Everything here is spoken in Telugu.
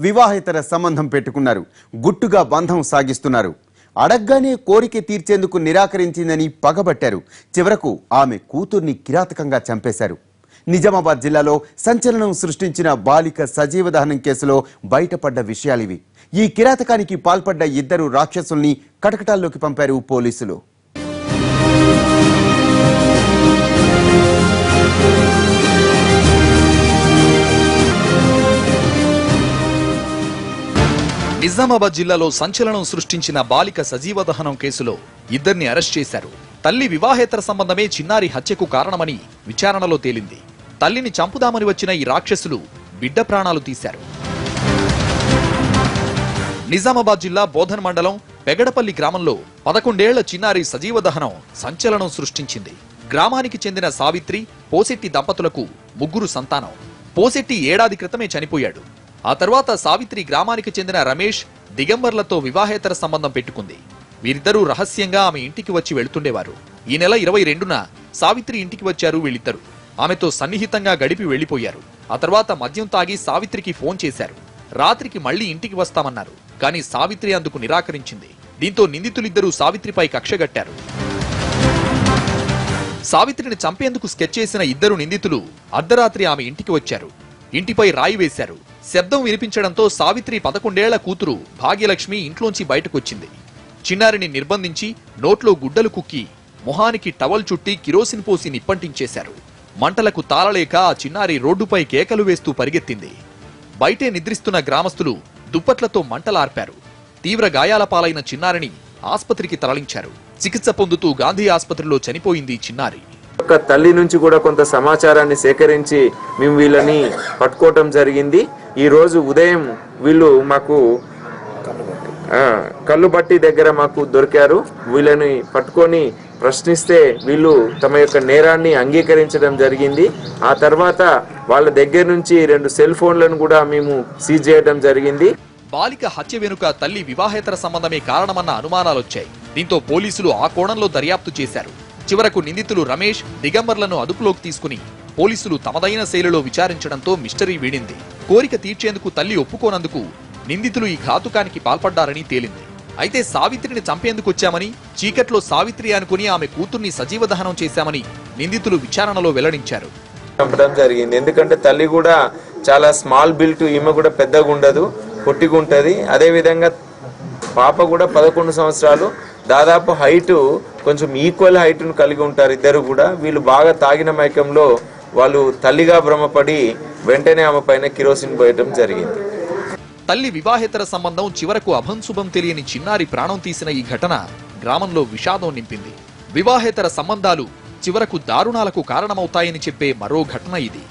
వివాహేతర సంబంధం పెట్టుకున్నారు. గుట్టుగా బంధం సాగిస్తున్నారు. అడగ్గానే కోరిక తీర్చేందుకు నిరాకరించిందని పగబట్టారు. చివరకు ఆమె కూతుర్ని కిరాతకంగా చంపేశారు. నిజామాబాద్ జిల్లాలో సంచలనం సృష్టించిన బాలిక సజీవ దహనం కేసులో బయటపడ్డ విషయాలివి. ఈ కిరాతకానికి పాల్పడ్డ ఇద్దరు రాక్షసుల్ని కటకటాల్లోకి పంపారు పోలీసులు. నిజామాబాద్ జిల్లాలో సంచలనం సృష్టించిన బాలిక సజీవ దహనం కేసులో ఇద్దరిని అరెస్ట్ చేశారు. తల్లి వివాహేతర సంబంధమే చిన్నారి హత్యకు కారణమని విచారణలో తేలింది. తల్లిని చంపుదామని వచ్చిన ఈ రాక్షసులు బిడ్డ ప్రాణాలు తీశారు. నిజామాబాద్ జిల్లా బోధన్ మండలం పెగడపల్లి గ్రామంలో పదకొండేళ్ళ చిన్నారి సజీవ దహనం సంచలనం సృష్టించింది. గ్రామానికి చెందిన సావిత్రి పోసెట్టి దంపతులకు ముగ్గురు సంతానం. పోసెట్టి ఏడాది క్రితమే చనిపోయాడు. ఆ తర్వాత సావిత్రి గ్రామానికి చెందిన రమేష్ దిగంబర్లతో వివాహేతర సంబంధం పెట్టుకుంది. వీరిద్దరూ రహస్యంగా ఆమె ఇంటికి వచ్చి వెళుతుండేవారు. ఈ నెల ఇరవై రెండున సావిత్రి ఇంటికి వచ్చారు వీళ్ళిద్దరు. ఆమెతో సన్నిహితంగా గడిపి వెళ్ళిపోయారు ఆ తర్వాత మద్యం తాగి సావిత్రికి ఫోన్ చేశారు. రాత్రికి మళ్ళీ ఇంటికి వస్తామన్నారు. కానీ సావిత్రి అందుకు నిరాకరించింది. దీంతో నిందితులిద్దరూ సావిత్రిపై కక్షగట్టారు సావిత్రిని చంపేందుకు స్కెచ్ చేసిన ఇద్దరు నిందితులు అర్ధరాత్రి ఆమె ఇంటికి వచ్చారు. ఇంటిపై రాయి వేశారు. శబ్దం వినిపించడంతో సావిత్రి పదకొండేళ్ళ కూతురు భాగ్యలక్ష్మి ఇంట్లోంచి బయటకొచ్చింది. చిన్నారిని నిర్బంధించి నోట్లో గుడ్డలు కుక్కి మొహానికి టవల్ చుట్టి కిరోసిన్ పోసి నిప్పంటించేశారు. మంటలకు తాళలేక ఆ చిన్నారి రోడ్డుపై కేకలు వేస్తూ పరిగెత్తింది. బయటే నిద్రిస్తున్న గ్రామస్తులు దుప్పట్లతో మంటలార్పారు. తీవ్ర గాయాల పాలైన చిన్నారిని ఆస్పత్రికి తరలించారు. చికిత్స పొందుతూ గాంధీ ఆసుపత్రిలో చనిపోయింది చిన్నారి. ఒక తల్లి నుంచి కూడా కొంత సమాచారాన్ని సేకరించి మేము వీళ్ళని పట్టుకోవటం జరిగింది. ఈరోజు ఉదయం వీళ్ళు మాకు కళ్ళు బట్టి దగ్గర మాకు దొరికారు. వీళ్ళని పట్టుకొని ప్రశ్నిస్తే వీళ్ళు తమ యొక్క నేరాన్ని అంగీకరించడం జరిగింది. ఆ తర్వాత వాళ్ళ దగ్గర నుంచి రెండు సెల్ ఫోన్లను కూడా మేము సీజ్ చేయడం జరిగింది. బాలిక హత్య వెనుక తల్లి వివాహేతర సంబంధమే కారణమన్న అనుమానాలొచ్చాయి. దీంతో పోలీసులు ఆ కోణంలో దర్యాప్తు చేశారు. చివరకు నిందితులు రమేష్ దిగంబర్లను అదుపులోకి తీసుకుని పోలీసులు తమదైన శైలిలో విచారించడంతో మిస్టరీ వీడింది. కోరిక తీర్చేందుకు తల్లి ఒప్పుకోనందుకు నిందితులు ఈ ఘాతుకానికి పాల్పడ్డారని తేలింది. అయితే సావిత్రిని చంపేందుకు వచ్చామని చీకట్లో సావిత్రి అనుకుని ఆమె కూతుర్ని సజీవ దహనం చేశామని నిందితులు విచారణలో వెల్లడించారు. చంపడం జరిగింది. ఎందుకంటే తల్లి కూడా చాలా స్మాల్ బిల్ట్ ఈమె కూడా పెద్దగా ఉండదు పొట్టిగా ఉంటుంది. అదేవిధంగా పాప కూడా పదకొండు సంవత్సరాలు దాదాపు హైట్ కొంచెం ఈక్వల్ హైట్ను కలిగి ఉంటారు ఇద్దరు కూడా. వీళ్ళు బాగా తాగిన మైకంలో వాళ్ళు తల్లిగా భ్రమపడి వెంటనే ఆమె పైన కిరోసిన్ పోయటం జరిగింది. తల్లి వివాహేతర సంబంధం చివరకు అభంశుభం తెలియని చిన్నారి ప్రాణం తీసిన ఈ ఘటన గ్రామంలో విషాదం నింపింది. వివాహేతర సంబంధాలు చివరకు దారుణాలకు కారణమవుతాయని చెప్పే మరో ఘటన ఇది.